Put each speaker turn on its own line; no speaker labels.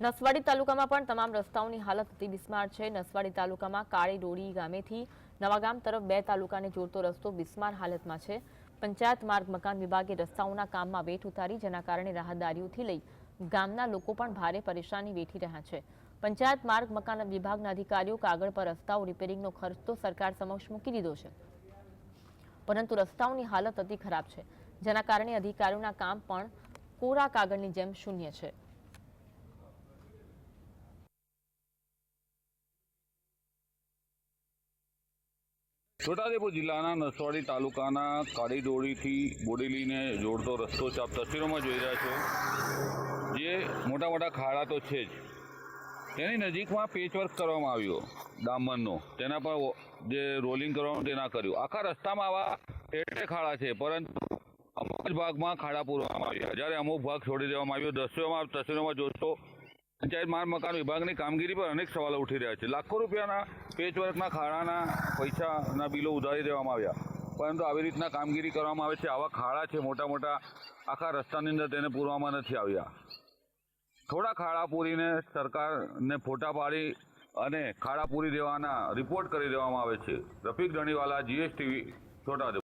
નસવાડી તાલુકામાં પણ તમામ રસ્તાઓની હાલત અતિ બિસ્માર છે. નસવાડી તાલુકામાં કાળી ડોળી ગામેથી નવાગામ તરફ બે તાલુકાને જોડતો રસ્તો બિસ્માર હાલતમાં છે. પંચાયત માર્ગ મકાન વિભાગે રસ્તાઓના કામમાં વેઠ ઉતારી, જેના કારણે રાહદારીઓથી લઈ ગામના લોકો પણ ભારે પરેશાની વેઠી રહ્યા છે. પંચાયત માર્ગ મકાન વિભાગના અધિકારીઓ કાગળ પર રસ્તાઓ રિપેરિંગનો ખર્ચ તો સરકાર સમક્ષ મૂકી દીધો છે. પરંતુ રસ્તાઓની હાલત અતિ ખરાબ છે, જેના કારણે અધિકારીઓના કામ પણ કોરા કાગળની જેમ શૂન્ય છે.
છોટાઉદેપુર જિલ્લાના નસવાડી તાલુકાના કાળીડોળીથી બોડેલીને જોડતો રસ્તો છે. આપ તસવીરોમાં જોઈ રહ્યા છો જે મોટા મોટા ખાડા તો છે જ. તેની નજીકમાં પેચવર્ક કરવામાં આવ્યો ડામરનો. તેના પર જે રોલિંગ કરવાનું તે ના કર્યું. આખા રસ્તામાં આવા ટેટે ખાડા છે, પરંતુ અમુક ભાગમાં ખાડા પૂરવામાં આવ્યા. જ્યારે અમુક ભાગ છોડી દેવામાં આવ્યો. દ્રશ્યોમાં તસવીરોમાં જોશો પંચાયત માર્ગ મકાન વિભાગની કામગીરી પર અનેક સવાલો ઉઠી રહ્યા છે. લાખો રૂપિયાના પેચવર્કના ખાડાના પૈસાના બિલો ઉધારી દેવામાં આવ્યા. પરંતુ આવી રીતના કામગીરી કરવામાં આવે છે. આવા ખાડા છે મોટા મોટા આખા રસ્તાની અંદર તેને પૂરવામાં નથી આવ્યા. થોડા ખાડા પૂરીને સરકારને ફોટા પાડી અને ખાડા પૂરી દેવાના રિપોર્ટ કરી દેવામાં આવે છે. રફીક ધણીવાલા, જીએસટીવી છોટાઉદેપુર